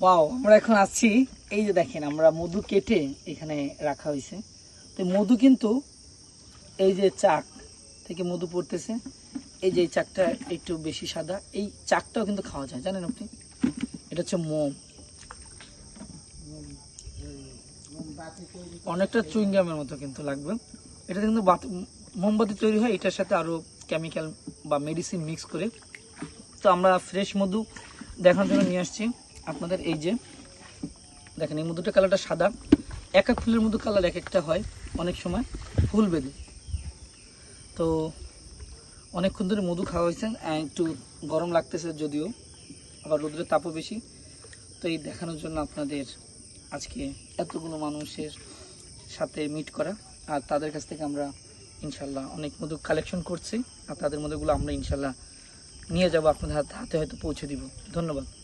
Wow, আমরা এখন আসছি এই যে দেখেন, আমরা মধু কেটে এখানে রাখা হয়েছে। তো মধু কিন্তু এই যে চাক থেকে মধু পড়তেছে, এই যে চাকটা একটু বেশি সাদা, এই চাকটাও কিন্তু খাওয়া যায়, জানেন আপনি? এটা হচ্ছে মোম। অনেকটা চুইংগামের মতো কিন্তু লাগবে। এটা কিন্তু বাত- মোমবাতি তৈরি হয়, এটার সাথে আরও কেমিক্যাল বা মেডিসিন মিক্স করে। তো আমরা ফ্রেশ মধু দেখানোর জন্য নিয়ে আসছি। আপনাদের এই যে, দেখেন, এই মধুটা কালারটা সাদা। এক এক ফুলের মধু কালার এক একটা হয় অনেক সময়, ফুল বেঁধে। তো অনেকক্ষণ ধরে মধু খাওয়া হয়েছে একটু গরম লাগতেছে যদিও, আবার রোদ্রের তাপও বেশি। তো এই দেখানোর জন্য আপনাদের আজকে এতগুলো মানুষের সাথে মিট করা। আর তাদের কাছ থেকে আমরা ইনশাল্লাহ অনেক মধু কালেকশন করছি। আর তাদের মধ্যেগুলো আমরা ইনশাল্লাহ নিয়ে যাব আপনাদের হাতে হয়তো পৌঁছে দিব। ধন্যবাদ।